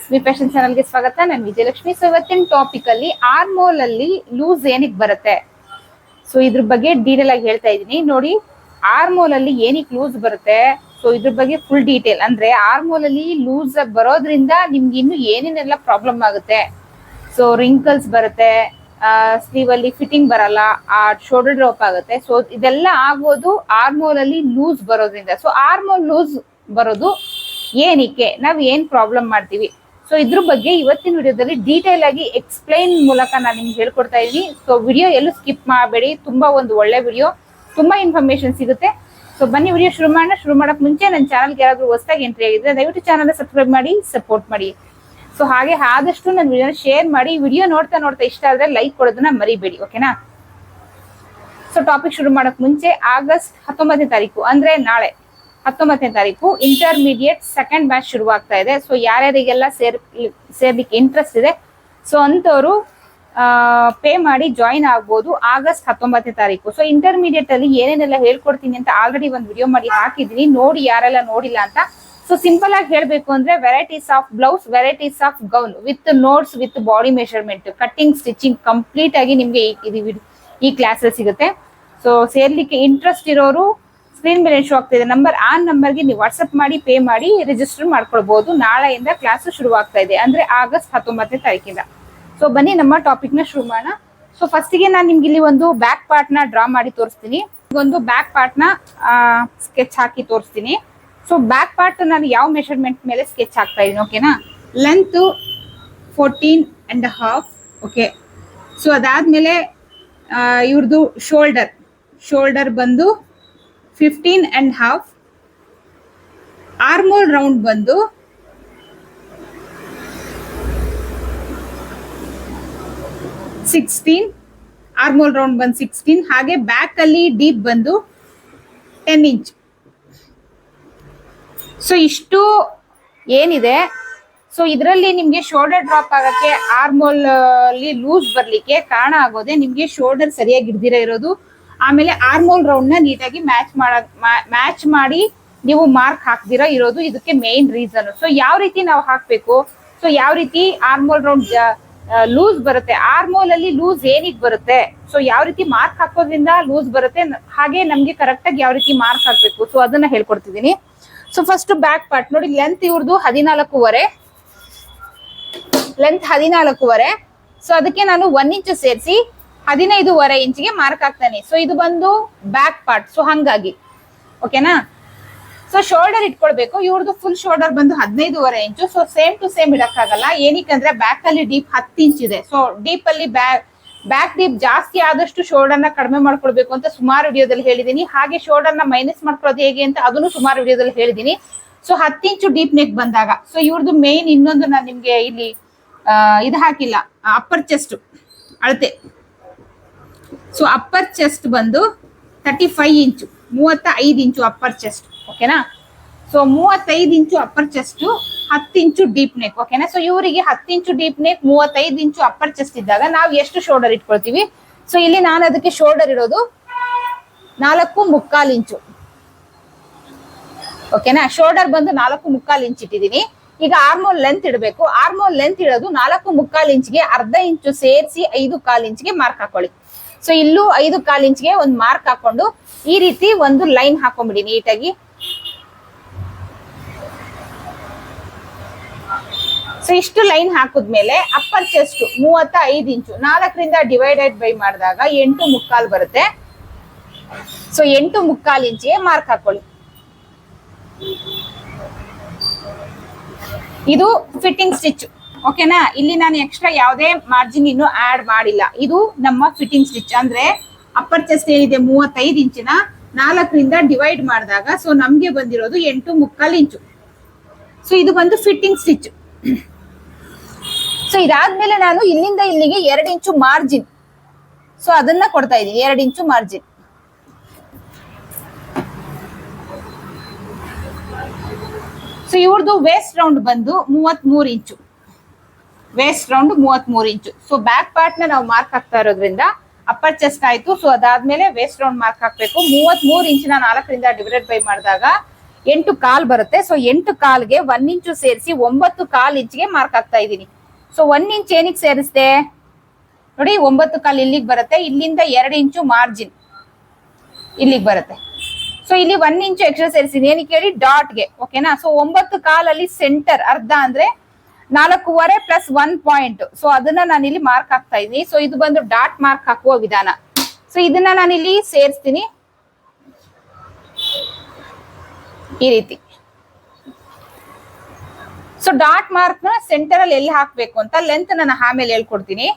Friends V fashion ಚಾನಲ್ಗೆ ಸ್ವಾಗತ. ನಾನು ವಿಜಯಲಕ್ಷ್ಮಿ. ಸೊ ಇವತ್ತಿನ ಟಾಪಿಕ್ ಅಲ್ಲಿ ಆರ್ಮೋಲ್ ಅಲ್ಲಿ ಲೂಸ್ ಏನಕ್ಕೆ ಬರುತ್ತೆ? ಸೊ ಇದ್ರ ಬಗ್ಗೆ ಡೀಟೇಲ್ ಆಗಿ ಹೇಳ್ತಾ ಇದೀನಿ ನೋಡಿ ಆರ್ಮೋಲ್ ಅಲ್ಲಿ ಏನಕ್ಕೆ ಲೂಸ್ ಬರುತ್ತೆ? ಸೊ ಇದ್ರ ಬಗ್ಗೆ ಫುಲ್ ಡೀಟೇಲ್ ಅಂದ್ರೆ ಆರ್ಮೋಲ್ ಅಲ್ಲಿ ಲೂಸ್ ಬರೋದ್ರಿಂದ ನಿಮ್ಗೆ ಇನ್ನು ಏನೇನೆಲ್ಲ ಪ್ರಾಬ್ಲಮ್ ಆಗುತ್ತೆ? ಸೊ ರಿಂಕಲ್ಸ್ ಬರುತ್ತೆ ಸ್ಲೀವ್ ಅಲ್ಲಿ ಫಿಟ್ಟಿಂಗ್ ಬರಲ್ಲ, ಆ ಶೋಲ್ಡರ್ ಡ್ರಾಪ್ ಆಗುತ್ತೆ. ಸೊ ಇದೆಲ್ಲ ಆಗೋದು ಆರ್ಮೋಲ್ ಅಲ್ಲಿ ಲೂಸ್ ಬರೋದ್ರಿಂದ. ಸೊ ಆರ್ಮೋಲ್ ಲೂಸ್ ಬರೋದು ಏನಕ್ಕೆ? ನಾವ್ ಏನ್ ಪ್ರಾಬ್ಲಮ್ ಮಾಡ್ತೀವಿ? ಸೊ ಇದ್ರ ಬಗ್ಗೆ ಇವತ್ತಿನ ವಿಡಿಯೋದಲ್ಲಿ ಡೀಟೇಲ್ ಆಗಿ ಎಕ್ಸ್ಪ್ಲೈನ್ ಮೂಲಕ ನಾನು ನಿಮ್ಗೆ ಹೇಳ್ಕೊಡ್ತಾ ಇದ್ದೀನಿ ಸೊ ವಿಡಿಯೋ ಎಲ್ಲೂ ಸ್ಕಿಪ್ ಮಾಡಬೇಡಿ. ತುಂಬಾ ಒಂದು ಒಳ್ಳೆ ವಿಡಿಯೋ ತುಂಬಾ ಇನ್ಫಾರ್ಮೇಶನ್ ಸಿಗುತ್ತೆ. ಸೊ ಬನ್ನಿ ವಿಡಿಯೋ ಶುರು ಮಾಡೋಣ. ಶುರು ಮಾಡೋಕೆ ಮುಂಚೆ ನನ್ನ ಚಾನಲ್ಗೆ ಯಾರಾದರೂ ಹೊಸದಾಗಿ ಎಂಟ್ರಿ ಆಗಿದ್ರೆ ದಯವಿಟ್ಟು ಚಾನಲ್ ಸಬ್ಸ್ಕ್ರೈಬ್ ಮಾಡಿ ಸಪೋರ್ಟ್ ಮಾಡಿ. ಸೊ ಹಾಗೆ ಆದಷ್ಟು ನನ್ನ ವಿಡಿಯೋನ ಶೇರ್ ಮಾಡಿ. ವಿಡಿಯೋ ನೋಡ್ತಾ ನೋಡ್ತಾ ಇಷ್ಟ ಆದರೆ ಲೈಕ್ ಕೊಡೋದನ್ನ ಮರಿಬೇಡಿ ಓಕೆನಾ ಸೊ ಟಾಪಿಕ್ ಶುರು ಮಾಡೋಕೆ ಮುಂಚೆ ಆಗಸ್ಟ್ ಹತ್ತೊಂಬತ್ತನೇ ತಾರೀಕು, ಅಂದ್ರೆ ನಾಳೆ. ಹತ್ತೊಂಬತ್ತನೇ ತಾರೀಕು ಇಂಟರ್ಮೀಡಿಯೇಟ್ ಸೆಕೆಂಡ್ ಬ್ಯಾಚ್ ಶುರುವಾಗ್ತಾ ಇದೆ. ಸೊ ಯಾರ್ಯಾರಿಗೆಲ್ಲ ಸೇರ್, ಸೇರ್ಲಿಕ್ಕೆ ಇಂಟ್ರೆಸ್ಟ್ ಇದೆ ಸೊ ಅಂಥವ್ರು ಪೇ ಮಾಡಿ ಜಾಯಿನ್ ಆಗ್ಬೋದು ಆಗಸ್ಟ್ ಹತ್ತೊಂಬತ್ತನೇ ತಾರೀಕು. ಸೊ ಇಂಟರ್ಮೀಡಿಯೇಟ್ ಅಲ್ಲಿ ಏನೇನೆಲ್ಲ ಹೇಳ್ಕೊಡ್ತೀನಿ ಅಂತ ಆಲ್ರೆಡಿ ಒಂದು ವಿಡಿಯೋ ಮಾಡಿ ಹಾಕಿದ್ದೀನಿ. ನೋಡಿ ಯಾರೆಲ್ಲ ನೋಡಿಲ್ಲ ಅಂತ. ಸೊ ಸಿಂಪಲ್ ಆಗಿ ಹೇಳಬೇಕು ಅಂದ್ರೆ varieties of blouse varieties of gown with notes with body measurement cutting stitching complete ಆಗಿ ನಿಮಗೆ ಈ- ಕ್ಲಾಸಸ್ ಈ ಕ್ಲಾಸ್ ಸಿಗುತ್ತೆ. ಸೊ ಸೇರ್ಲಿಕ್ಕೆ ಇಂಟ್ರೆಸ್ಟ್ ಇರೋರು ಸ್ಕ್ರೀನ್ ಮೇಲೆ ಶೋ ಆಗ್ತಾ ಇದೆ. ನಂಬರ್ ಆ ನಂಬರ್ಗೆ ನೀವು ವಾಟ್ಸ್ಆಪ್ ಮಾಡಿ ಪೇ ಮಾಡಿ ರಿಜಿಸ್ಟರ್ ಮಾಡ್ಕೊಳ್ಬಹುದು ನಾಳೆಯಿಂದ ಕ್ಲಾಸ್ ಶುರುವಾಗ್ತಾ ಇದೆ. ಅಂದ್ರೆ ಆಗಸ್ಟ್ ಹತ್ತೊಂಬತ್ತನೇ ತಾರೀಕಿಂದ. ಸೊ ಬನ್ನಿ ನಮ್ಮ ಟಾಪಿಕ್ನ ಶುರು ಮಾಡೋಣ. ಸೊ ಫಸ್ಟಿಗೆ ನಾನು ನಿಮ್ಗೆ ಇಲ್ಲಿ ಒಂದು ಬ್ಯಾಕ್ ಪಾರ್ಟ್ನ ಡ್ರಾ ಮಾಡಿ ತೋರಿಸ್ತೀನಿ. ಒಂದು ಬ್ಯಾಕ್ ಪಾರ್ಟ್ನ ಸ್ಕೆಚ್ ಹಾಕಿ ತೋರಿಸ್ತೀನಿ. ಸೊ ಬ್ಯಾಕ್ ಪಾರ್ಟ್ ನಾನು ಯಾವ ಮೆಷರ್ಮೆಂಟ್ ಮೇಲೆ ಸ್ಕೆಚ್ ಹಾಕ್ತಾ ಇದೀನಿ ಓಕೆನಾ length fourteen and half okay so ಅದಾದ್ಮೇಲೆ ಇವ್ರದ್ದು ಶೋಲ್ಡರ್ ಶೋಲ್ಡರ್ ಬಂದು fifteen and half armhole round ಬಂದು. ಸಿಕ್ಸ್ಟೀನ್ ಆರ್ಮೋಲ್ ರೌಂಡ್ ಬಂದು ಸಿಕ್ಸ್ಟೀನ್ ಹಾಗೆ ಬ್ಯಾಕಲ್ಲಿ ಡೀಪ್ ಬಂದು ಟೆನ್ ಇಂಚ್ ಸೊ ಇಷ್ಟು ಏನಿದೆ? ಸೊ ಇದರಲ್ಲಿ ನಿಮಗೆ ಶೋಲ್ಡರ್ ಡ್ರಾಪ್ ಆಗೋಕ್ಕೆ ಆರ್ಮೋಲ್ ಲೂಸ್ ಬರಲಿಕ್ಕೆ ಕಾರಣ ಆಗೋದೆ ನಿಮಗೆ ಶೋಲ್ಡರ್ ಸರಿಯಾಗಿ ಹಿಡ್ದಿರ ಇರೋದು. ಆಮೇಲೆ ಆರ್ಮೋಲ್ ರೌಂಡ್ನ ನೀಟಾಗಿ ಮ್ಯಾಚ್ ಮಾಡ ಮ್ಯಾಚ್ ಮಾಡಿ ನೀವು ಮಾರ್ಕ್ ಹಾಕ್ದಿರ ಇರೋದು ಇದಕ್ಕೆ ಮೇನ್ ರೀಸನ್ ಸೊ ಯಾವ ರೀತಿ ನಾವು ಹಾಕ್ಬೇಕು? ಸೊ ಯಾವ ರೀತಿ ಆರ್ಮೋಲ್ ರೌಂಡ್ ಲೂಸ್ ಬರುತ್ತೆ? ಆರ್ಮೋಲ್ ಅಲ್ಲಿ ಲೂಸ್ ಏನಿಗೆ ಬರುತ್ತೆ? ಸೊ ಯಾವ ರೀತಿ ಮಾರ್ಕ್ ಹಾಕೋದ್ರಿಂದ ಲೂಸ್ ಬರುತ್ತೆ? ಹಾಗೆ ನಮ್ಗೆ ಕರೆಕ್ಟ್ ಆಗಿ ಯಾವ ರೀತಿ ಮಾರ್ಕ್ ಹಾಕ್ಬೇಕು? ಸೊ ಅದನ್ನ ಹೇಳ್ಕೊಡ್ತಿದೀನಿ ಸೊ ಫಸ್ಟ್ ಬ್ಯಾಕ್ ಪಾರ್ಟ್ ನೋಡಿ ಲೆಂತ್ ಇವ್ರದ್ದು ಹದಿನಾಲ್ಕೂವರೆ. ಲೆಂತ್ ಹದಿನಾಲ್ಕೂವರೆ. ಸೊ ಅದಕ್ಕೆ ನಾನು ಒನ್ ಇಂಚ್ ಸೇರಿಸಿ ಹದಿನೈದೂವರೆ ಇಂಚಿಗೆ ಮಾರ್ಕ್ ಆಗ್ತಾನೆ. ಸೊ ಇದು ಬಂದು ಬ್ಯಾಕ್ ಪಾರ್ಟ್ ಸೊ ಹಂಗಾಗಿ. ಓಕೆನಾ ಸೊ ಶೋಲ್ಡರ್ ಇಟ್ಕೊಳ್ಬೇಕು. ಇವ್ರದ್ದು ಫುಲ್ ಶೋಲ್ಡರ್ ಬಂದು ಹದಿನೈದೂವರೆ inch. So same to same ಇಡಕ್ಕಾಗಲ್ಲ. ಏನಕ್ಕಂದ್ರೆ ಬ್ಯಾಕ್ ಅಲ್ಲಿ ಡೀಪ್ ಹತ್ತು ಇಂಚ್ ಇದೆ. ಸೊ ಡೀಪ್ ಅಲ್ಲಿ ಬ್ಯಾಕ್ ಬ್ಯಾಕ್ ಡೀಪ್ ಜಾಸ್ತಿ ಆದಷ್ಟು ಶೋಲ್ಡರ್ನ ಕಡಿಮೆ ಮಾಡ್ಕೊಳ್ಬೇಕು ಅಂತ ಸುಮಾರು ವಿಡಿಯೋದಲ್ಲಿ ಹೇಳಿದ್ದೀನಿ ಹಾಗೆ ಶೋಲ್ಡರ್ನ ಮೈನಸ್ ಮಾಡ್ಕೊಳ್ಳೋದು ಹೇಗೆ ಅಂತ ಅದನ್ನು ಸುಮಾರು ವಿಡಿಯೋದಲ್ಲಿ ಹೇಳಿದ್ದೀನಿ ಸೊ ಹತ್ತು ಇಂಚು ಡೀಪ್ ನೆಕ್ ಬಂದಾಗ. ಸೊ ಇವ್ರದ್ದು ಮೇನ್ ಇನ್ನೊಂದು ನಾನು ನಿಮಗೆ ಇಲ್ಲಿ ಇದು ಹಾಕಿಲ್ಲ. ಅಪ್ಪರ್ ಚೆಸ್ಟ್ ಅಳತೆ. ಸೊ ಅಪ್ಪರ್ ಚೆಸ್ಟ್ ಬಂದು ತರ್ಟಿ ಫೈವ್ ಇಂಚು ಮೂವತ್ತ ಐದು ಇಂಚು ಅಪ್ಪರ್ ಚೆಸ್ಟ್ ಓಕೆನಾ ಸೊ ಮೂವತ್ತೈದು ಇಂಚು ಅಪ್ಪರ್ ಚೆಸ್ಟ್ ಹತ್ತು ಇಂಚು ಡೀಪ್ ನೆಕ್ ಓಕೆನಾ ಸೊ ಇವರಿಗೆ ಹತ್ತು ಇಂಚು ಡೀಪ್ ನೆಕ್ ಮೂವತ್ತೈದು ಇಂಚು ಅಪ್ಪರ್ ಚೆಸ್ಟ್ ಇದ್ದಾಗ ನಾವು ಎಷ್ಟು ಶೋಲ್ಡರ್ ಇಟ್ಕೊಳ್ತೀವಿ? ಸೊ ಇಲ್ಲಿ ನಾನು ಅದಕ್ಕೆ ಶೋಲ್ಡರ್ ಇರೋದು ನಾಲ್ಕು ಮುಕ್ಕಾಲು ಇಂಚು ಓಕೆನಾ ಶೋಲ್ಡರ್ ಬಂದು ನಾಲ್ಕು ಮುಕ್ಕಾಲು ಇಂಚ್ ಇಟ್ಟಿದ್ದೀನಿ ಈಗ ಆರ್ಮೋಲ್ ಲೆಂತ್ ಇಡಬೇಕು. ಆರ್ಮೋಲ್ ಲೆಂತ್ ಇಡೋದು ನಾಲ್ಕು ಮುಕ್ಕಾಲು ಇಂಚ್ಗೆ ಅರ್ಧ ಇಂಚು ಸೇರಿಸಿ ಐದು ಕಾಲು ಇಂಚ್ಗೆ ಮಾರ್ಕ್ ಹಾಕೊಳ್ಳಿ. ಸೊ ಇಲ್ಲೂ ಐದು ಕಾಲು ಇಂಚ್ಗೆ ಒಂದು ಮಾರ್ಕ್ ಹಾಕೊಂಡು ಈ ರೀತಿ ಒಂದು ಲೈನ್ ಹಾಕೊಂಡ್ಬಿಡಿ ನೀಟಾಗಿ. ಸೊ ಇಷ್ಟು ಲೈನ್ ಹಾಕಿದ್ಮೇಲೆ ಅಪ್ಪರ್ ಚೆಸ್ಟ್ ಮೂವತ್ತ ಐದು ಇಂಚು ನಾಲ್ಕರಿಂದ ಡಿವೈಡೆಡ್ ಬೈ ಮಾಡಿದಾಗ ಎಂಟು ಮುಕ್ಕಾಲು ಬರುತ್ತೆ. ಸೊ ಎಂಟು ಮುಕ್ಕಾಲು ಇಂಚಿಗೆ ಮಾರ್ಕ್ ಹಾಕೊಳ್ಳಿ. ಇದು ಫಿಟ್ಟಿಂಗ್ ಸ್ಟಿಚ್ ಓಕೆನಾ ಇಲ್ಲಿ ನಾನು ಎಕ್ಸ್ಟ್ರಾ ಯಾವುದೇ ಮಾರ್ಜಿನ್ ಇನ್ನು ಆಡ್ ಮಾಡಿಲ್ಲ. ಇದು ನಮ್ಮ ಫಿಟ್ಟಿಂಗ್ ಸ್ಟಿಚ್ ಅಂದ್ರೆ ಅಪ್ಪರ್ ಚೆಸ್ಟ್ ಏನಿದೆ ಮೂವತ್ತೈದು ಇಂಚಿನ ನಾಲ್ಕರಿಂದ ಡಿವೈಡ್ ಮಾಡಿದಾಗ ಸೊ ನಮಗೆ ಬಂದಿರೋದು ಎಂಟು ಮುಕ್ಕಾಲು ಇಂಚು. ಸೊ ಇದು ಬಂದು ಫಿಟ್ಟಿಂಗ್ ಸ್ಟಿಚ್ ಸೊ ಇದಾದ್ಮೇಲೆ ನಾನು ಇಲ್ಲಿಂದ ಇಲ್ಲಿಗೆ ಎರಡು ಇಂಚು ಮಾರ್ಜಿನ್ ಸೊ ಅದನ್ನ ಕೊಡ್ತಾ ಇದ್ದೀನಿ, ಎರಡು ಇಂಚು ಮಾರ್ಜಿನ್ ಸೊ ಇವ್ರದ್ದು ವೇಸ್ಟ್ ರೌಂಡ್ ಬಂದು ಮೂವತ್ತ್ ಮೂರು ಇಂಚು. ವೇಸ್ಟ್ ರೌಂಡ್ ಮೂವತ್ ಮೂರು ಇಂಚು ಸೊ ಬ್ಯಾಕ್ ಪಾರ್ಟ್ ನಾವು ಮಾರ್ಕ್ ಹಾಕ್ತಾ ಇರೋದ್ರಿಂದ ಅಪ್ಪರ್ ಚೆಸ್ಟ್ ಆಯ್ತು. ಸೊ ಅದಾದ್ಮೇಲೆ ವೇಸ್ಟ್ ರೌಂಡ್ ಮಾರ್ಕ್ ಹಾಕ್ಬೇಕು. ಮೂವತ್ ಮೂರು ಇಂಚಿನ ನಾಲ್ಕರಿಂದ ಡಿವೈಡ್ ಬೈ ಮಾಡಿದಾಗ ಎಂಟು ಕಾಲ್ ಬರುತ್ತೆ. ಸೊ ಎಂಟು ಕಾಲ್ಗೆ ಒನ್ ಇಂಚು ಸೇರಿಸಿ ಒಂಬತ್ತು ಕಾಲ್ ಇಂಚ್ಗೆ ಮಾರ್ಕ್ ಹಾಕ್ತಾ ಇದ್ದೀನಿ. ಸೊ ಒನ್ ಇಂಚ್ ಏನಕ್ಕೆ ಸೇರಿಸ್ದೆ? ನೋಡಿ, ಒಂಬತ್ತು ಕಾಲ್ ಇಲ್ಲಿಗೆ ಬರುತ್ತೆ. ಇಲ್ಲಿಂದ ಎರಡು ಇಂಚು ಮಾರ್ಜಿನ್ ಇಲ್ಲಿಗೆ ಬರುತ್ತೆ. ಸೊ ಇಲ್ಲಿ ಒನ್ ಇಂಚು ಎಕ್ಸ್ಟ್ರಾ ಸೇರಿಸಿದೆ ಏನಕ್ಕೆ ಹೇಳಿ? ಡಾಟ್ಗೆ ಓಕೆನಾ ಸೊ ಒಂಬತ್ತು ಕಾಲಲ್ಲಿ ಸೆಂಟರ್ ಅರ್ಧ ಅಂದ್ರೆ ನಾಲ್ಕೂವರೆ ಪ್ಲಸ್ ಒನ್ ಪಾಯಿಂಟ್ ಸೊ ಅದನ್ನ ನಾನು ಇಲ್ಲಿ ಮಾರ್ಕ್ ಹಾಕ್ತಾ ಇದೀನಿ ಸೊ ಇದು ಬಂದು ಡಾಟ್ ಮಾರ್ಕ್ ಹಾಕುವ ವಿಧಾನ. ಸೊ ಇದನ್ನ ನಾನು ಇಲ್ಲಿ ಸೇರಿಸ್ತೀನಿ. ಈ ರೀತಿ. ಸೊ ಡಾಟ್ ಮಾರ್ಕ್ನ ಸೆಂಟರ್ ಅಲ್ಲಿ ಎಲ್ಲಿ ಹಾಕ್ಬೇಕು ಅಂತ ಲೆಂತ್ ನಾನು ಆಮೇಲೆ ಹೇಳ್ಕೊಡ್ತೀನಿ.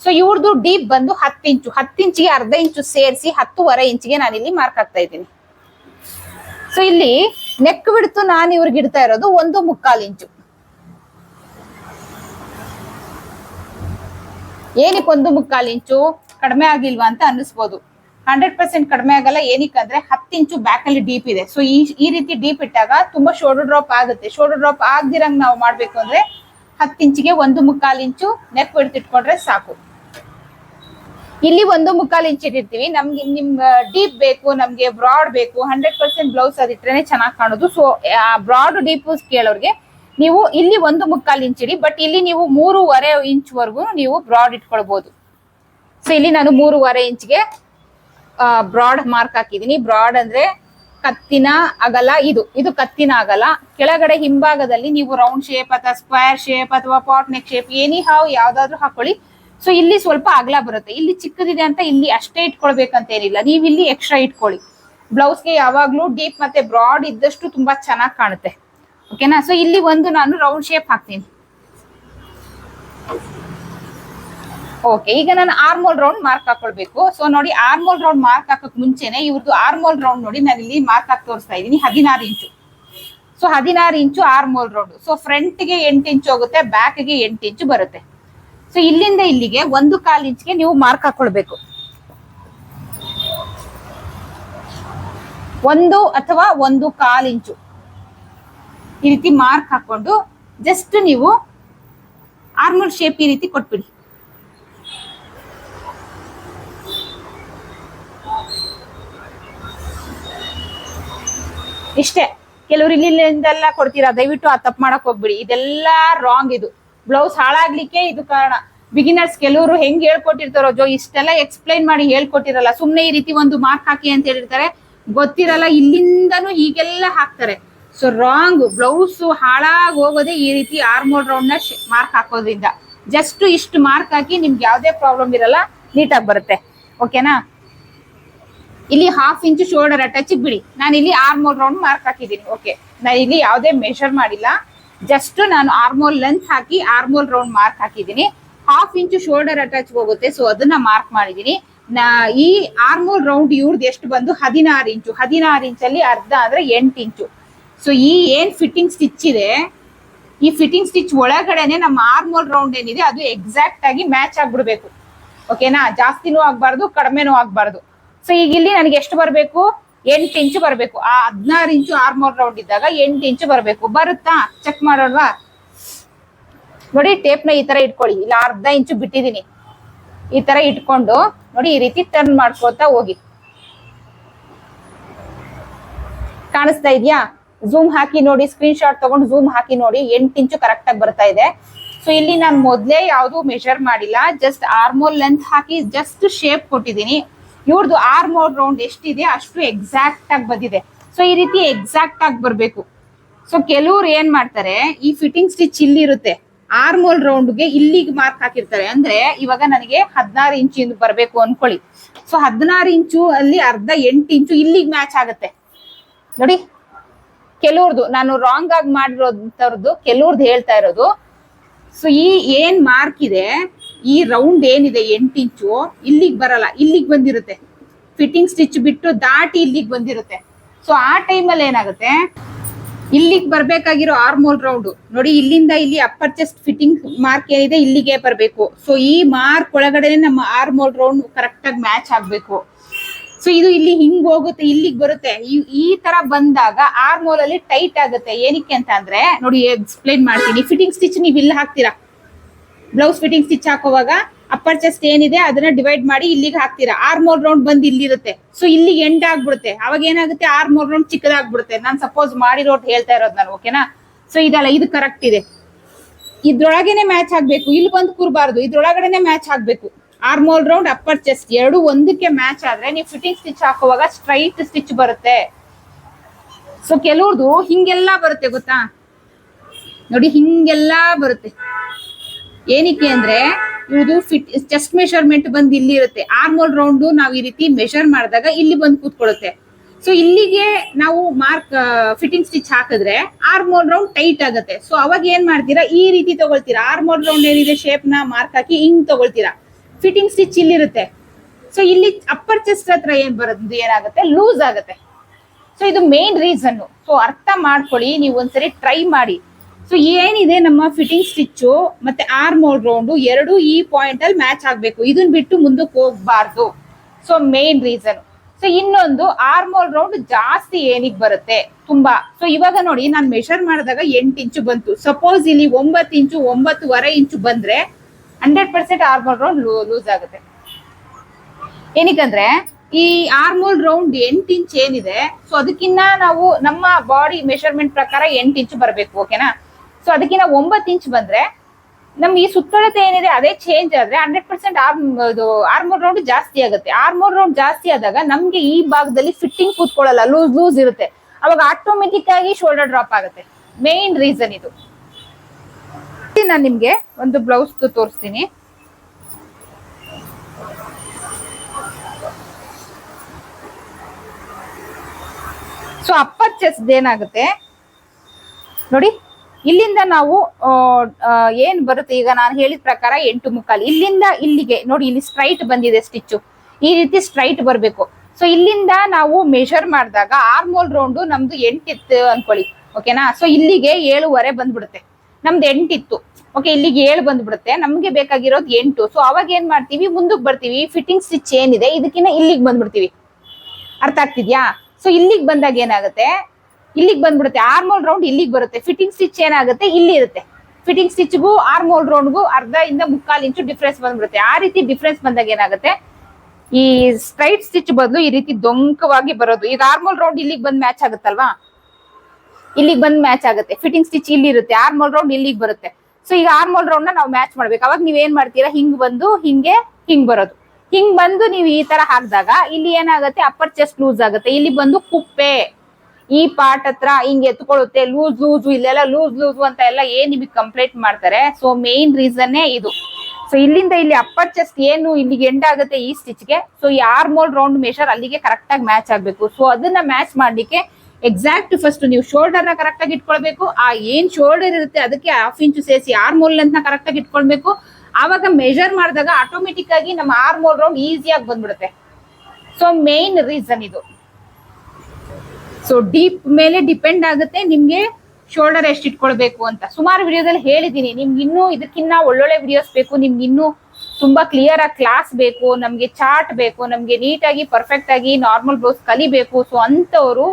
ಸೊ ಇವ್ರದ್ದು ಡೀಪ್ ಬಂದು ಹತ್ತು ಇಂಚು. ಹತ್ತು ಇಂಚಿಗೆ ಅರ್ಧ ಇಂಚು ಸೇರಿಸಿ ಹತ್ತುವರೆ ಇಂಚಿಗೆ ನಾನು ಇಲ್ಲಿ ಮಾರ್ಕ್ ಹಾಕ್ತಾ ಇದ್ದೀನಿ. ಸೊ ಇಲ್ಲಿ ನೆಕ್ ಬಿಡ್ತು ನಾನು ಇವ್ರಿಗೆ ಇಡ್ತಾ ಇರೋದು ಒಂದು ಮುಕ್ಕಾಲು ಇಂಚು. ಏನಕ್ಕೆ ಒಂದು ಮುಕ್ಕಾಲು ಇಂಚು ಕಡಿಮೆ ಆಗಿಲ್ವಾ ಅಂತ ಅನ್ನಿಸ್ಬೋದು. ಹಂಡ್ರೆಡ್ ಪರ್ಸೆಂಟ್ ಕಡಿಮೆ ಆಗಲ್ಲ, ಏನಕ್ಕೆ ಅಂದ್ರೆ ಹತ್ತು ಇಂಚು ಬ್ಯಾಕ್ ಅಲ್ಲಿ ಡೀಪ್ ಇದೆ. ಸೊ ಈ ಈ ರೀತಿ ಡೀಪ್ ಇಟ್ಟಾಗ ತುಂಬಾ ಶೋಲ್ಡರ್ ಡ್ರಾಪ್ ಆಗುತ್ತೆ. ಶೋಲ್ಡರ್ ಡ್ರಾಪ್ ಆಗದಿರಂಗ್ ನಾವು ಮಾಡ್ಬೇಕು ಅಂದ್ರೆ ಹತ್ತು ಇಂಚಿಗೆ ಒಂದು ಮುಕ್ಕಾಲು ಇಂಚು ನೆಕ್ ಇಟ್ಕೊಂಡ್ರೆ ಸಾಕು. ಇಲ್ಲಿ ಒಂದು ಮುಕ್ಕಾಲು ಇಂಚ್ ಇಟ್ಟಿರ್ತೀವಿ. ನಮ್ಗೆ ನಿಮ್ ಡೀಪ್ ಬೇಕು, ನಮ್ಗೆ ಬ್ರಾಡ್ ಬೇಕು ಹಂಡ್ರೆಡ್ ಪರ್ಸೆಂಟ್ ಬ್ಲೌಸ್ ಅದಿಟ್ರೇನೆ ಚೆನ್ನಾಗಿ ಕಾಣೋದು. ಸೊ ಬ್ರಾಡ್ ಡೀಪ್ ಕೇಳೋರ್ಗೆ ನೀವು ಇಲ್ಲಿ ಒಂದು ಮುಕ್ಕಾಲು ಇಂಚ್ ಇಡಿ ಬಟ್ ಇಲ್ಲಿ ನೀವು ಮೂರುವರೆ ಇಂಚ್ ವರೆಗೂ ನೀವು ಬ್ರಾಡ್ ಇಟ್ಕೊಳ್ಬಹುದು ಸೊ ಇಲ್ಲಿ ನಾನು ಮೂರುವರೆ ಇಂಚ್ಗೆ ಬ್ರಾಡ್ ಮಾರ್ಕ್ ಹಾಕಿದೀನಿ. ಬ್ರಾಡ್ ಅಂದ್ರೆ ಕತ್ತಿನ ಅಗಲ ಇದು ಇದು ಕತ್ತಿನ ಅಗಲ. ಕೆಳಗಡೆ ಹಿಂಭಾಗದಲ್ಲಿ ನೀವು ರೌಂಡ್ ಶೇಪ್ ಅಥವಾ ಸ್ಕ್ವೇರ್ ಶೇಪ್ ಅಥವಾ ಪಾಟ್ ನೆಕ್ ಶೇಪ್ ಏನಿ ಹಾವು ಯಾವ್ದಾದ್ರು ಹಾಕೊಳ್ಳಿ. ಸೊ ಇಲ್ಲಿ ಸ್ವಲ್ಪ ಅಗಲ ಬರುತ್ತೆ. ಇಲ್ಲಿ ಚಿಕ್ಕದಿದೆ ಅಂತ ಇಲ್ಲಿ ಅಷ್ಟೇ ಇಟ್ಕೊಳ್ಬೇಕಂತ ಏನಿಲ್ಲ ನೀವು ಇಲ್ಲಿ ಎಕ್ಸ್ಟ್ರಾ ಇಟ್ಕೊಳ್ಳಿ ಬ್ಲೌಸ್ಗೆ ಯಾವಾಗ್ಲೂ ಡೀಪ್ ಮತ್ತೆ ಬ್ರಾಡ್ ಇದ್ದಷ್ಟು ತುಂಬಾ ಚೆನ್ನಾಗಿ ಕಾಣುತ್ತೆ. ಓಕೆನಾ ಸೊ ಇಲ್ಲಿ ಒಂದು ನಾನು ರೌಂಡ್ ಶೇಪ್ ಹಾಕ್ತೀನಿ. ಓಕೆ ಈಗ ನಾನು ಆರ್ಮೋಲ್ ರೌಂಡ್ ಮಾರ್ಕ್ ಹಾಕೊಳ್ಬೇಕು. ಸೊ ನೋಡಿ ಆರ್ಮೋಲ್ ರೌಂಡ್ ಮಾರ್ಕ್ ಹಾಕಕ್ ಮುಂಚೆನೆ ಇವ್ರದ್ದು ಆರ್ಮೋಲ್ ರೌಂಡ್ ನೋಡಿ ನಾನು ಇಲ್ಲಿ ಮಾರ್ಕ್ ಹಾಕಿ ತೋರಿಸ್ತಾ ಇದ್ದೀನಿ. ಹದಿನಾರು ಇಂಚು. ಸೊ ಹದಿನಾರು ಇಂಚು ಆರ್ಮೋಲ್ ರೌಂಡ್ ಸೊ ಫ್ರಂಟ್ಗೆ ಎಂಟು ಇಂಚು ಹೋಗುತ್ತೆ ಬ್ಯಾಕ್ಗೆ ಎಂಟು ಇಂಚು ಬರುತ್ತೆ. ಸೊ ಇಲ್ಲಿಂದ ಇಲ್ಲಿಗೆ ಒಂದು ಕಾಲು ಇಂಚ್ಗೆ ನೀವು ಮಾರ್ಕ್ ಹಾಕೊಳ್ಬೇಕು. ಒಂದು ಅಥವಾ ಒಂದು ಕಾಲು ಇಂಚು. ಈ ರೀತಿ ಮಾರ್ಕ್ ಹಾಕೊಂಡು ಜಸ್ಟ್ ನೀವು ಆರ್ಮಲ್ ಶೇಪ್ ಈ ರೀತಿ ಕೊಟ್ಬಿಡಿ. ಇಷ್ಟೇ, ಕೆಲವ್ರು ಇಲ್ಲಿಂದೆಲ್ಲ ಕೊಡ್ತೀರಾ? ದಯವಿಟ್ಟು ಆ ತಪ್ಪು ಮಾಡಕ್ ಹೋಗ್ಬಿಡಿ. ಇದೆಲ್ಲ ರಾಂಗ್ ಇದು. ಬ್ಲೌಸ್ ಹಾಳಾಗ್ಲಿಕ್ಕೆ ಇದು ಕಾರಣ. ಬಿಗಿನರ್ಸ್ ಕೆಲವರು ಹೆಂಗ್ ಹೇಳ್ಕೊಟ್ಟಿರ್ತಾರೋ ಜೋ, ಇಷ್ಟೆಲ್ಲ ಎಕ್ಸ್ಪ್ಲೈನ್ ಮಾಡಿ ಹೇಳ್ಕೊಟ್ಟಿರಲ್ಲ. ಸುಮ್ನೆ ಈ ರೀತಿ ಒಂದು ಮಾರ್ಕ್ ಹಾಕಿ ಅಂತ ಹೇಳಿರ್ತಾರೆ. ಗೊತ್ತಿರಲ್ಲ, ಇಲ್ಲಿಂದನು ಹೀಗೆಲ್ಲ ಹಾಕ್ತಾರೆ. ಸೊ ರಾಂಗ್ ಬ್ಲೌಸ್ ಹಾಳಾಗಿ ಹೋಗೋದೇ ಈ ರೀತಿ ಆರ್ಮೋಲ್ ರೌಂಡ್ನ ಮಾರ್ಕ್ ಹಾಕೋದ್ರಿಂದ. ಜಸ್ಟ್ ಇಷ್ಟು ಮಾರ್ಕ್ ಹಾಕಿ ನಿಮ್ಗೆ ಯಾವುದೇ ಪ್ರಾಬ್ಲಮ್ ಇರಲ್ಲ ನೀಟಾಗಿ ಬರುತ್ತೆ. ಓಕೆನಾ ಇಲ್ಲಿ ಹಾಫ್ ಇಂಚ್ ಶೋಲ್ಡರ್ ಅಟ್ಯಾಚ್ ಬಿಡಿ. ನಾನು ಇಲ್ಲಿ ಆರ್ಮೋಲ್ ರೌಂಡ್ ಮಾರ್ಕ್ ಹಾಕಿದ್ದೀನಿ. ಓಕೆ ನಾನು ಇಲ್ಲಿ ಯಾವುದೇ ಮೆಷರ್ ಮಾಡಿಲ್ಲ. ಜಸ್ಟ್ ನಾನು ಆರ್ಮೋಲ್ ಲೆಂತ್ ಹಾಕಿ ಆರ್ಮೋಲ್ ರೌಂಡ್ ಮಾರ್ಕ್ ಹಾಕಿದ್ದೀನಿ. ಹಾಫ್ ಇಂಚು ಶೋಲ್ಡರ್ ಅಟ್ಯಾಚ್ ಹೋಗುತ್ತೆ ಸೊ ಅದನ್ನ ಮಾರ್ಕ್ ಮಾಡಿದ್ದೀನಿ. ನಾ ಈ ಆರ್ಮೋಲ್ ರೌಂಡ್ ಇವ್ರದ್ದು ಎಷ್ಟು ಬಂದು? ಹದಿನಾರು ಇಂಚು ಹದಿನಾರು ಇಂಚಲ್ಲಿ ಅರ್ಧ ಅಂದ್ರೆ ಎಂಟು ಇಂಚು ಸೊ ಈ ಏನ್ ಫಿಟ್ಟಿಂಗ್ ಸ್ಟಿಚ್ ಇದೆ, ಈ ಫಿಟ್ಟಿಂಗ್ ಸ್ಟಿಚ್ ಒಳಗಡೆನೆ ನಮ್ಮ ಆರ್ಮೋಲ್ ರೌಂಡ್ ಏನಿದೆ, ಅದು ಎಕ್ಸಾಕ್ಟ್ ಆಗಿ ಮ್ಯಾಚ್ ಆಗ್ಬಿಡ್ಬೇಕು. ಓಕೆನಾ ಜಾಸ್ತಿನೂ ಆಗ್ಬಾರ್ದು, ಕಡಿಮೆನೂ ಆಗ್ಬಾರ್ದು. ಸೊ ಈಗ ಇಲ್ಲಿ ನನಗೆ ಎಷ್ಟು ಬರಬೇಕು? ಎಂಟು ಇಂಚು ಬರಬೇಕು. ಆ ಹದಿನಾರು ಇಂಚು ಆರ್ಮೋಲ್ ರೌಂಡ್ ಇದ್ದಾಗ ಎಂಟು ಇಂಚು ಬರಬೇಕು. ಬರುತ್ತಾ? ಚೆಕ್ ಮಾಡೋಣವಾ ನೋಡಿ ಟೇಪ್ನ ಈ ತರ ಇಟ್ಕೊಳ್ಳಿ. ಇಲ್ಲ, ಅರ್ಧ ಇಂಚು ಬಿಟ್ಟಿದ್ದೀನಿ. ಈ ತರ ಇಟ್ಕೊಂಡು, ನೋಡಿ, ಈ ರೀತಿ ಟರ್ನ್ ಮಾಡ್ಕೋತಾ ಹೋಗಿ. ಕಾಣಿಸ್ತಾ ಇದೆಯಾ? ಝೂಮ್ ಹಾಕಿ ನೋಡಿ ಸ್ಕ್ರೀನ್ ಶಾಟ್ ತಗೊಂಡು ಝೂಮ್ ಹಾಕಿ ನೋಡಿ, ಎಂಟು ಇಂಚು ಕರೆಕ್ಟ್ ಆಗಿ ಬರ್ತಾ ಇದೆ. ಸೊ ಇಲ್ಲಿ ನಾನು ಮೊದಲೇ ಯಾವುದು ಮೆಷರ್ ಮಾಡಿಲ್ಲ ಜಸ್ಟ್ ಆರ್ಮೋಲ್ ಲೆಂತ್ ಹಾಕಿ ಜಸ್ಟ್ ಶೇಪ್ ಕೊಟ್ಟಿದ್ದೀನಿ. ಇವ್ರದ್ದು ಆರ್ಮೋಲ್ ರೌಂಡ್ ಎಷ್ಟಿದೆ, ಅಷ್ಟು ಎಕ್ಸಾಕ್ಟ್ ಆಗಿ ಬಂದಿದೆ. ಸೊ ಈ ರೀತಿ ಎಕ್ಸಾಕ್ಟ್ ಆಗಿ ಬರಬೇಕು. ಸೊ ಕೆಲವ್ರು ಏನ್ ಮಾಡ್ತಾರೆ, ಈ ಫಿಟ್ಟಿಂಗ್ ಸ್ಟಿಚ್ ಇಲ್ಲಿ ಇರುತ್ತೆ. ಆರ್ಮೋಲ್ ರೌಂಡ್ಗೆ ಇಲ್ಲಿಗೆ ಮಾರ್ಕ್ ಹಾಕಿರ್ತಾರೆ. ಅಂದ್ರೆ, ಇವಾಗ ನನಗೆ ಹದಿನಾರು ಇಂದ ಬರಬೇಕು ಅನ್ಕೊಳ್ಳಿ. ಸೊ ಹದಿನಾರು ಇಂಚು ಅಲ್ಲಿ ಅರ್ಧ ಎಂಟು ಇಂಚು ಇಲ್ಲಿಗೆ ಮ್ಯಾಚ್ ಆಗುತ್ತೆ. ನೋಡಿ ಕೆಲವ್ರದ್ದು ನಾನು ರಾಂಗ್ ಆಗಿ ಮಾಡಿರೋದ್ರದ್ದು ಕೆಲವ್ರದ್ದು ಹೇಳ್ತಾ ಇರೋದು. ಸೊ ಈ ಏನ್ ಮಾರ್ಕ್ ಇದೆ, ಈ ರೌಂಡ್ ಏನಿದೆ ಎಂಟು ಇಂಚು, ಇಲ್ಲಿಗೆ ಬರಲ್ಲ, ಇಲ್ಲಿಗೆ ಬಂದಿರುತ್ತೆ. ಫಿಟ್ಟಿಂಗ್ ಸ್ಟಿಚ್ ಬಿಟ್ಟು ದಾಟಿ ಇಲ್ಲಿಗೆ ಬಂದಿರುತ್ತೆ. ಸೊ ಆ ಟೈಮಲ್ಲಿ ಏನಾಗುತ್ತೆ? ಇಲ್ಲಿಗೆ ಬರ್ಬೇಕಾಗಿರೋ ಆರ್ಮೋಲ್ ರೌಂಡ್ ನೋಡಿ ಇಲ್ಲಿಂದ ಇಲ್ಲಿ ಅಪ್ಪರ್ ಚೆಸ್ಟ್ ಫಿಟ್ಟಿಂಗ್ ಮಾರ್ಕ್ ಏನಿದೆ, ಇಲ್ಲಿಗೆ ಬರಬೇಕು. ಸೊ ಈ ಮಾರ್ಕ್ ಒಳಗಡೆ ನಮ್ಮ ಆರ್ಮೋಲ್ ರೌಂಡ್ ಕರೆಕ್ಟ್ ಆಗಿ ಮ್ಯಾಚ್ ಆಗ್ಬೇಕು. ಸೊ ಇದು ಇಲ್ಲಿ ಹಿಂಗ್ ಹೋಗುತ್ತೆ, ಇಲ್ಲಿಗೆ ಬರುತ್ತೆ. ಈ- ತರ ಬಂದಾಗ ಆರ್ಮೋಲ್ ಅಲ್ಲಿ ಟೈಟ್ ಆಗುತ್ತೆ. ಏನಕ್ಕೆ ಅಂತ ಅಂದ್ರೆ, ನೋಡಿ ಎಕ್ಸ್ಪ್ಲೈನ್ ಮಾಡ್ತೀನಿ. ಫಿಟ್ಟಿಂಗ್ ಸ್ಟಿಚ್ ನೀವು ಇಲ್ಲಿ ಹಾಕ್ತೀರಾ? ಬ್ಲೌಸ್ ಫಿಟ್ಟಿಂಗ್ ಸ್ಟಿಚ್ ಹಾಕುವಾಗ ಅಪ್ಪರ್ ಚೆಸ್ಟ್ ಏನಿದೆ ಅದನ್ನ ಡಿವೈಡ್ ಮಾಡಿ ಇಲ್ಲಿಗೆ ಹಾಕ್ತೀರಾ? ಆರ್ಮೋಲ್ ರೌಂಡ್ ಬಂದು ಇಲ್ಲಿರುತ್ತೆ. ಸೊ ಇಲ್ಲಿ ಎಂಡ್ ಆಗ್ಬಿಡುತ್ತೆ. ಅವಾಗ ಏನಾಗುತ್ತೆ? ಆರ್ ಮೋಲ್ ರೌಂಡ್ ಚಿಕ್ಕದಾಗ್ಬಿಡುತ್ತೆ. ನಾನು ಸಪೋಸ್ ಮಾಡಿರೋದು ಹೇಳ್ತಾ ಇರೋದು ನಾನು ಓಕೆನಾ ಸೊ ಇದಲ್ಲ, ಇದು ಕರೆಕ್ಟ್ ಇದೆ. ಇದ್ರೊಳಗೇನೆ ಮ್ಯಾಚ್ ಆಗ್ಬೇಕು. ಇಲ್ಲಿ ಬಂದು ಕೂರ್ಬಾರ್ದು. ಇದ್ರೊಳಗಡೆನೆ ಮ್ಯಾಚ್ ಆಗ್ಬೇಕು. ಆರ್ಮೋಲ್ ರೌಂಡ್ ಅಪ್ಪರ್ ಚೆಸ್ಟ್ ಎರಡು ಒಂದಕ್ಕೆ ಮ್ಯಾಚ್ ಆದ್ರೆ ನೀವು ಫಿಟ್ಟಿಂಗ್ ಸ್ಟಿಚ್ ಹಾಕುವಾಗ ಸ್ಟ್ರೈಟ್ ಸ್ಟಿಚ್ ಬರುತ್ತೆ. ಸೊ ಕೆಲವ್ರದು ಹಿಂಗೆಲ್ಲ ಬರುತ್ತೆ ಗೊತ್ತಾ? ನೋಡಿ, ಹಿಂಗೆಲ್ಲ ಬರುತ್ತೆ. ಏನಕ್ಕೆ ಅಂದ್ರೆ, ಇವ್ರದು ಫಿಟ್, ಚೆಸ್ಟ್ ಮೆಷರ್ಮೆಂಟ್ ಬಂದು ಇಲ್ಲಿ ಇರುತ್ತೆ. ಆರ್ಮೋಲ್ ರೌಂಡ್ ನಾವು ಈ ರೀತಿ ಮೆಷರ್ ಮಾಡಿದಾಗ ಇಲ್ಲಿ ಬಂದು ಕೂತ್ಕೊಳ್ಳುತ್ತೆ. ಸೊ ಇಲ್ಲಿಗೆ ನಾವು ಮಾರ್ಕ್ ಫಿಟ್ಟಿಂಗ್ ಸ್ಟಿಚ್ ಹಾಕಿದ್ರೆ ಆರ್ಮೋಲ್ ರೌಂಡ್ ಟೈಟ್ ಆಗುತ್ತೆ. ಸೊ ಅವಾಗ ಏನ್ ಮಾಡ್ತೀರಾ? ಈ ರೀತಿ ತಗೊಳ್ತೀರಾ. ಆರ್ಮೋಲ್ ರೌಂಡ್ ಏನಿದೆ ಶೇಪ್ನ ಮಾರ್ಕ್ ಹಾಕಿ ಹಿಂಗ್ ತಗೊಳ್ತೀರಾ. ಫಿಟ್ಟಿಂಗ್ ಸ್ಟಿಚ್ ಇಲ್ಲಿರುತ್ತೆ. ಸೊ ಇಲ್ಲಿ ಅಪ್ಪರ್ ಚೆಸ್ಟ್ ಹತ್ರ ಏನ್ ಬರೋದು? ಏನಾಗುತ್ತೆ? ಲೂಸ್ ಆಗುತ್ತೆ. ಸೊ ಇದು ಮೇನ್ ರೀಸನ್ ಸೊ ಅರ್ಥ ಮಾಡ್ಕೊಳ್ಳಿ, ನೀವು ಒಂದ್ಸರಿ ಟ್ರೈ ಮಾಡಿ. ಸೊ ಏನಿದೆ ನಮ್ಮ ಫಿಟ್ಟಿಂಗ್ ಸ್ಟಿಚ್ಚು ಮತ್ತೆ ಆರ್ಮೋಲ್ ರೌಂಡ್ ಎರಡು ಈ ಪಾಯಿಂಟ್ ಅಲ್ಲಿ ಮ್ಯಾಚ್ ಆಗಬೇಕು. ಇದನ್ನ ಬಿಟ್ಟು ಮುಂದಕ್ಕೆ ಹೋಗ್ಬಾರ್ದು. ಸೊ ಮೇನ್ ರೀಸನ್ ಸೊ ಇನ್ನೊಂದು ಆರ್ಮೋಲ್ ರೌಂಡ್ ಜಾಸ್ತಿ ಏನಿಗೆ ಬರುತ್ತೆ? ತುಂಬಾ. ಸೊ ಇವಾಗ ನೋಡಿ, ನಾನು ಮೆಷರ್ ಮಾಡಿದಾಗ ಎಂಟು ಇಂಚು ಬಂತು. ಸಪೋಸ್ ಇಲ್ಲಿ ಒಂಬತ್ತು ಇಂಚು, ಒಂಬತ್ತುವರೆ ಇಂಚು ಬಂದ್ರೆ hundred percent armhole round loose ಆಗುತ್ತೆ. ಏನಕ್ಕಂದ್ರೆ, ಈ ಆರ್ಮೋಲ್ ರೌಂಡ್ ಎಂಟು ಇಂಚ್ ಏನಿದೆ ಸೊ ಅದಕ್ಕಿಂತ ನಾವು ನಮ್ಮ ಬಾಡಿ ಮೆಷರ್ಮೆಂಟ್ ಪ್ರಕಾರ ಎಂಟು ಇಂಚ್ ಬರಬೇಕು ಓಕೆನಾ ಸೊ ಅದಕ್ಕಿಂತ ಒಂಬತ್ತು ಇಂಚ್ ಬಂದ್ರೆ, ನಮ್ಗೆ ಈ ಸುತ್ತಳತೆ ಏನಿದೆ, ಅದೇ ಚೇಂಜ್ ಆದ್ರೆ ಹಂಡ್ರೆಡ್ ಪರ್ಸೆಂಟ್ ಆರ್ಮ್ ಇದು ಆರ್ಮೋಲ್ ರೌಂಡ್ ಜಾಸ್ತಿ ಆಗುತ್ತೆ. ಆರ್ಮೋಲ್ ರೌಂಡ್ ಜಾಸ್ತಿ ಆದಾಗ ನಮ್ಗೆ ಈ ಭಾಗದಲ್ಲಿ ಫಿಟ್ಟಿಂಗ್ ಕೂತ್ಕೊಳ್ಳಲ್ಲ ಲೂಸ್ ಲೂಸ್ ಇರುತ್ತೆ. ಅವಾಗ ಆಟೋಮೆಟಿಕ್ ಆಗಿ ಶೋಲ್ಡರ್ ಡ್ರಾಪ್ ಆಗುತ್ತೆ. ಮೇನ್ ರೀಸನ್ ಇದು. ನಾನು ನಿಮ್ಗೆ ಒಂದು ಬ್ಲೌಸ್ ತೋರಿಸ್ತೀನಿ. ಸೊ ಅಪ್ಪರ್ ಚೆಸ್ಟ್ ಏನಾಗುತ್ತೆ? ನೋಡಿ, ಇಲ್ಲಿಂದ ನಾವು ಏನ್ ಬರುತ್ತೆ? ಈಗ ನಾನು ಹೇಳಿದ ಪ್ರಕಾರ ಎಂಟು ಮುಕ್ಕಾಲು. ಇಲ್ಲಿಂದ ಇಲ್ಲಿಗೆ, ನೋಡಿ, ಇಲ್ಲಿ ಸ್ಟ್ರೈಟ್ ಬಂದಿದೆ ಸ್ಟಿಚ್ಚು ಈ ರೀತಿ ಸ್ಟ್ರೈಟ್ ಬರಬೇಕು. ಸೊ ಇಲ್ಲಿಂದ ನಾವು ಮೆಷರ್ ಮಾಡಿದಾಗ ಆರ್ಮೋಲ್ ರೌಂಡು ನಮ್ದು ಎಂಟಿತ್ತು ಅನ್ಕೊಳ್ಳಿ. ಓಕೆನಾ ಸೊ ಇಲ್ಲಿಗೆ ಏಳುವರೆ ಬಂದ್ಬಿಡುತ್ತೆ. ನಮ್ದು ಎಂಟಿತ್ತು. ಓಕೆ ಇಲ್ಲಿಗೆ ಏಳು ಬಂದ್ಬಿಡುತ್ತೆ. ನಮ್ಗೆ ಬೇಕಾಗಿರೋದು ಎಂಟು. ಸೊ ಅವಾಗ ಏನ್ ಮಾಡ್ತೀವಿ? ಮುಂದಕ್ಕೆ ಬರ್ತೀವಿ. ಫಿಟ್ಟಿಂಗ್ ಸ್ಟಿಚ್ ಏನಿದೆ ಇದಕ್ಕಿಂತ ಇಲ್ಲಿಗೆ ಬಂದ್ಬಿಡ್ತೀವಿ. ಅರ್ಥ ಆಗ್ತಿದ್ಯಾ? ಸೊ ಇಲ್ಲಿಗೆ ಬಂದಾಗ ಏನಾಗುತ್ತೆ? ಇಲ್ಲಿಗೆ ಬಂದ್ಬಿಡುತ್ತೆ. ಆರ್ಮೋಲ್ ರೌಂಡ್ ಇಲ್ಲಿಗೆ ಬರುತ್ತೆ. ಫಿಟ್ಟಿಂಗ್ ಸ್ಟಿಚ್ ಏನಾಗುತ್ತೆ? ಇಲ್ಲಿ ಇರುತ್ತೆ. ಫಿಟ್ಟಿಂಗ್ ಸ್ಟಿಚ್ಗೂ ಆರ್ಮೋಲ್ ರೌಂಡ್ಗೂ ಅರ್ಧ ಇಂದ ಮುಕ್ಕಾಲು ಇಂಚು ಡಿಫ್ರೆನ್ಸ್ ಬಂದ್ಬಿಡುತ್ತೆ. ಆ ರೀತಿ ಡಿಫ್ರೆನ್ಸ್ ಬಂದಾಗ ಏನಾಗುತ್ತೆ? ಈ ಸ್ಟ್ರೈಟ್ ಸ್ಟಿಚ್ ಬದಲು ಈ ರೀತಿ ದೊಂಕವಾಗಿ ಬರೋದು. ಈಗ ಆರ್ಮೋಲ್ ರೌಂಡ್ ಇಲ್ಲಿಗೆ ಬಂದ್ ಮ್ಯಾಚ್ ಆಗುತ್ತಲ್ವಾ? ಇಲ್ಲಿಗೆ ಬಂದ್ ಮ್ಯಾಚ್ ಆಗುತ್ತೆ. ಫಿಟ್ಟಿಂಗ್ ಸ್ಟಿಚ್ ಇಲ್ಲಿ ಇರುತ್ತೆ. ಆರ್ಮೋಲ್ ರೌಂಡ್ ಇಲ್ಲಿಗೆ ಬರುತ್ತೆ. ಸೊ ಈಗ ಆರ್ಮೋಲ್ ರೌಂಡ್ನ ನಾವು ಮ್ಯಾಚ್ ಮಾಡ್ಬೇಕು. ಅವಾಗ ನೀವ್ ಏನ್ ಮಾಡ್ತೀರಾ? ಹಿಂಗ್ ಬಂದು, ಹಿಂಗೆ, ಹಿಂಗ್ ಬರೋದು. ಹಿಂಗ್ ಬಂದು ನೀವು ಈ ತರ ಹಾಕಿದಾಗ ಇಲ್ಲಿ ಏನಾಗುತ್ತೆ? ಅಪ್ಪರ್ ಚೆಸ್ಟ್ ಲೂಸ್ ಆಗುತ್ತೆ. ಇಲ್ಲಿ ಬಂದು ಕುಪ್ಪೆ. ಈ ಪಾರ್ಟ್ ಹತ್ರ ಹಿಂಗೆ ಎತ್ಕೊಳ್ಳುತ್ತೆ. ಲೂಸ್ ಲೂಸು ಇಲ್ಲೆಲ್ಲ ಲೂಸ್ ಲೂಸು ಅಂತ ಎಲ್ಲ ಏನ್ ನಿಮಗೆ ಕಂಪ್ಲೇಂಟ್ ಮಾಡ್ತಾರೆ? ಸೊ ಮೇನ್ ರೀಸನ್ನೇ ಇದು. ಸೊ ಇಲ್ಲಿಂದ ಇಲ್ಲಿ ಅಪ್ಪರ್ ಚೆಸ್ಟ್ ಏನು ಇಲ್ಲಿಗೆ ಎಂಡ್ ಆಗುತ್ತೆ ಈ ಸ್ಟಿಚ್ಗೆ ಸೊ ಈ ಆರ್ಮೋಲ್ ರೌಂಡ್ ಮೆಷರ್ ಅಲ್ಲಿಗೆ ಕರೆಕ್ಟ್ ಆಗಿ ಮ್ಯಾಚ್ ಆಗ್ಬೇಕು. ಸೊ ಅದನ್ನ ಮ್ಯಾಚ್ ಮಾಡ್ಲಿಕ್ಕೆ ಎಕ್ಸಾಕ್ಟ್ ಫಸ್ಟ್ ನೀವು ಶೋಲ್ಡರ್ನ ಕರೆಕ್ಟ್ ಆಗಿ ಇಟ್ಕೊಳ್ಬೇಕು. ಆ ಏನ್ ಶೋಲ್ಡರ್ ಇರುತ್ತೆ ಅದಕ್ಕೆ ಹಾಫ್ ಇಂಚು ಸೇರಿಸಿ ಆರ್ಮೋಲ್ ಅಂತ ಕರೆಕ್ಟ್ ಆಗಿ ಇಟ್ಕೊಳ್ಬೇಕು. ಆವಾಗ ಮೆಜರ್ ಮಾಡಿದಾಗ ಆಟೋಮೆಟಿಕ್ ಆಗಿ ನಮ್ಮ ಆರ್ಮೋಲ್ ರೌಂಡ್ ಈಸಿಯಾಗಿ ಬಂದ್ಬಿಡುತ್ತೆ. ಸೊ ಮೇನ್ ರೀಸನ್ ಇದು. ಸೊ ಡೀಪ್ ಮೇಲೆ ಡಿಪೆಂಡ್ ಆಗುತ್ತೆ ನಿಮ್ಗೆ ಶೋಲ್ಡರ್ ಎಷ್ಟು ಇಟ್ಕೊಳ್ಬೇಕು ಅಂತ. ಸುಮಾರು ವಿಡಿಯೋದಲ್ಲಿ ಹೇಳಿದ್ದೀನಿ. ನಿಮ್ಗೆ ಇನ್ನೂ ಇದಕ್ಕಿನ್ನ ಒಳ್ಳೊಳ್ಳೆ ವಿಡಿಯೋಸ್ ಬೇಕು. ನಿಮ್ಗೆ ಇನ್ನೂ ತುಂಬಾ ಕ್ಲಿಯರ್ ಆಗಿ ಕ್ಲಾಸ್ ಬೇಕು. ನಮ್ಗೆ ಚಾರ್ಟ್ ಬೇಕು. ನಮ್ಗೆ ನೀಟಾಗಿ ಪರ್ಫೆಕ್ಟ್ ಆಗಿ ನಾರ್ಮಲ್ ಬ್ಲೌಸ್ ಕಲಿಬೇಕು. ಸೊ ಅಂತವರು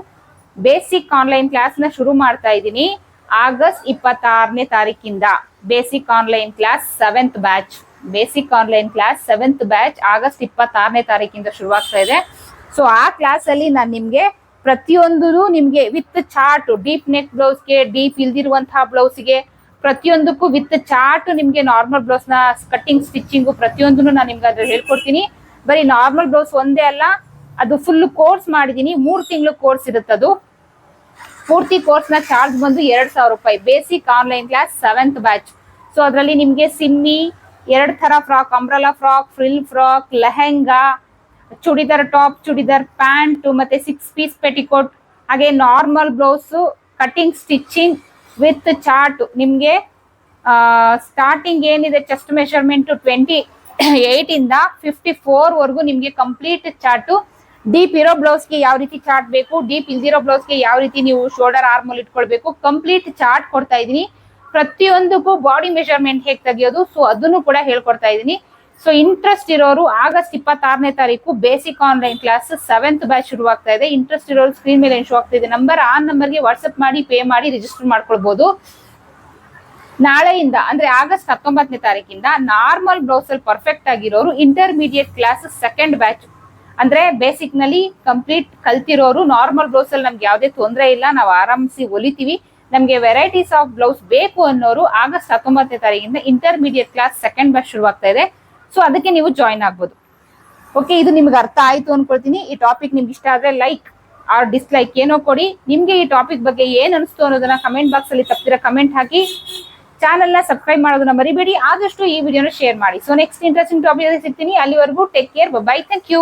ಬೇಸಿಕ್ ಆನ್ಲೈನ್ ಕ್ಲಾಸ್ನ ಶುರು ಮಾಡ್ತಾ ಇದ್ದೀನಿ ಆಗಸ್ಟ್ ಇಪ್ಪತ್ತಾರನೇ ತಾರೀಕಿಂದ. Basic online class seventh batch basic online class seventh batch August ಇಪ್ಪತ್ತಾರನೇ ತಾರೀಕಿಂದ ಶುರುವಾಗ್ತಾ ಇದೆ. ಸೊ ಆ ಕ್ಲಾಸ್ ಅಲ್ಲಿ ನಾನು ನಿಮ್ಗೆ ಪ್ರತಿಯೊಂದು ನಿಮ್ಗೆ ವಿತ್ ಚಾರ್ಟ್ ಡೀಪ್ ನೆಕ್ ಬ್ಲೌಸ್ಗೆ ಡೀಪ್ ಇಲ್ದಿರುವಂತಹ ಬ್ಲೌಸ್ಗೆ ಪ್ರತಿಯೊಂದಕ್ಕೂ ವಿತ್ ಚಾರ್ಟ್ ನಿಮ್ಗೆ ನಾರ್ಮಲ್ ಬ್ಲೌಸ್ನ ಕಟ್ಟಿಂಗ್ ಸ್ಟಿಚಿಂಗು ಪ್ರತಿಯೊಂದನ್ನು ನಾನು ನಿಮ್ಗೆ ಅದ್ರಲ್ಲಿ ಹೇಳ್ಕೊಡ್ತೀನಿ. ಬರೀ ನಾರ್ಮಲ್ ಬ್ಲೌಸ್ ಒಂದೇ ಅಲ್ಲ ಅದು ಫುಲ್ ಕೋರ್ಸ್ ಮಾಡಿದೀನಿ. ಮೂರು ತಿಂಗಳು ಕೋರ್ಸ್ ಇರುತ್ತೆ ಅದು. ಪೂರ್ತಿ ಕೋರ್ಸ್ನ ಚಾರ್ಜ್ ಬಂದು ಎರಡ್ ಸಾವಿರ ರೂಪಾಯಿ. Basic online class seventh batch so ಅದರಲ್ಲಿ ನಿಮ್ಗೆ ಸಿಮ್ಮಿ, ಎರಡ್ ತರ frock umbrella frock frill frock lehenga, churidar top churidar pant ಮತ್ತೆ ಸಿಕ್ಸ್ ಪೀಸ್ ಪೆಟಿಕೋಟ್ ಹಾಗೆ normal blouse cutting stitching with chart ನಿಮ್ಗೆ ಸ್ಟಾರ್ಟಿಂಗ್ ಏನಿದೆ ಚೆಸ್ಟ್ ಮೆಷರ್ಮೆಂಟ್ ಟ್ವೆಂಟಿ ಇಂದ ಫಿಫ್ಟಿ ಫೋರ್ ವರೆಗೂ ನಿಮ್ಗೆ ಕಂಪ್ಲೀಟ್ ಚಾರ್ಟು ಡೀಪ್ ಇರೋ ಬ್ಲೌಸ್ಗೆ ಯಾವ ರೀತಿ ಚಾರ್ಟ್ ಬೇಕು, ಡೀಪ್ ಇಲ್ದಿರೋ ಬ್ಲೌಸ್ಗೆ ಯಾವ ರೀತಿ ನೀವು ಶೋಲ್ಡರ್ ಆರ್ಮಲ್ ಇಟ್ಕೊಳ್ಬೇಕು ಕಂಪ್ಲೀಟ್ ಚಾರ್ಟ್ ಕೊಡ್ತಾ ಇದೀನಿ ಪ್ರತಿಯೊಂದಕ್ಕೂ ಬಾಡಿ ಮೆಷರ್ಮೆಂಟ್ ಹೇಗೆ ತೆಗಿಯೋದು ಸೊ ಅದನ್ನು ಕೂಡ ಹೇಳ್ಕೊಡ್ತಾ ಇದೀನಿ ಸೊ ಇಂಟ್ರೆಸ್ಟ್ ಇರೋರು ಆಗಸ್ಟ್ ಇಪ್ಪತ್ತಾರನೇ ತಾರೀಕು basic online class seventh batch ಶುರುವಾಗ್ತಾ ಇದೆ. ಇಂಟ್ರೆಸ್ಟ್ ಇರೋರು ಸ್ಕ್ರೀನ್ ಮೇಲೆ ಶೋ ಇದೆ? ನಂಬರ್ ಆ ನಂಬರ್ಗೆ ವಾಟ್ಸ್ಆಪ್ ಮಾಡಿ ಪೇ ಮಾಡಿ ರಿಜಿಸ್ಟರ್ ಮಾಡ್ಕೊಳ್ಬಹುದು ನಾಳೆಯಿಂದ, ಅಂದ್ರೆ ಆಗಸ್ಟ್ ಹತ್ತೊಂಬತ್ತನೇ ತಾರೀಕಿಂದ ನಾರ್ಮಲ್ ಬ್ಲೌಸ್ ಅಲ್ಲಿ ಪರ್ಫೆಕ್ಟ್ ಆಗಿರೋರು ಇಂಟರ್ಮೀಡಿಯೇಟ್ ಕ್ಲಾಸ್ ಸೆಕೆಂಡ್ ಬ್ಯಾಚ್ ಅಂದ್ರೆ ಬೇಸಿಕ್ನಲ್ಲಿ ಕಂಪ್ಲೀಟ್ ಕಲ್ತಿರೋರು ನಾರ್ಮಲ್ ಬ್ಲೌಸ್ ಅಲ್ಲಿ ನಮ್ಗೆ ಯಾವುದೇ ತೊಂದರೆ ಇಲ್ಲ, ನಾವು ಆರಾಮಿಸಿ ಹೊಲಿತೀವಿ. ನಮ್ಗೆ ವೆರೈಟೀಸ್ ಆಫ್ ಬ್ಲೌಸ್ ಬೇಕು ಅನ್ನೋರು ಆಗಸ್ಟ್ ಹತ್ತೊಂಬತ್ತನೇ ತಾರೀಕಿಂದ ಇಂಟರ್ಮೀಡಿಯೇಟ್ ಕ್ಲಾಸ್ ಸೆಕೆಂಡ್ ಬ್ಯಾಚ್ ಶುರುವಾಗ್ತಾ ಇದೆ. ಸೊ ಅದಕ್ಕೆ ನೀವು ಜಾಯಿನ್ ಆಗ್ಬೋದು. ಓಕೆ ಇದು ನಿಮ್ಗೆ ಅರ್ಥ ಆಯ್ತು ಅನ್ಕೊಳ್ತೀನಿ. ಈ ಟಾಪಿಕ್ ನಿಮ್ಗೆ ಇಷ್ಟ ಆದ್ರೆ ಲೈಕ್ ಆರ್ ಡಿಸ್ಲೈಕ್ ಏನೋ ಕೊಡಿ. ನಿಮ್ಗೆ ಈ ಟಾಪಿಕ್ ಬಗ್ಗೆ ಏನ್ ಅನಿಸ್ತು ಅನ್ನೋದನ್ನ ಕಮೆಂಟ್ ಬಾಕ್ಸ್ ಅಲ್ಲಿ ತಪ್ಪಿರ ಕಮೆಂಟ್ ಹಾಕಿ. ಚಾನೆಲ್ನ ಸಬ್ಸ್ಕ್ರೈಬ್ ಮಾಡೋದನ್ನ ಮರಿಬೇಡಿ. ಆದಷ್ಟು ಈ ವಿಡಿಯೋನ ಶೇರ್ ಮಾಡಿ. ಸೊ ನೆಕ್ಸ್ಟ್ ಇಂಟ್ರೆಸ್ಟಿಂಗ್ ಟಾಪಿಕ್ ಸಿಗ್ತೀನಿ. ಅಲ್ಲಿವರೆಗೂ take care bye thank you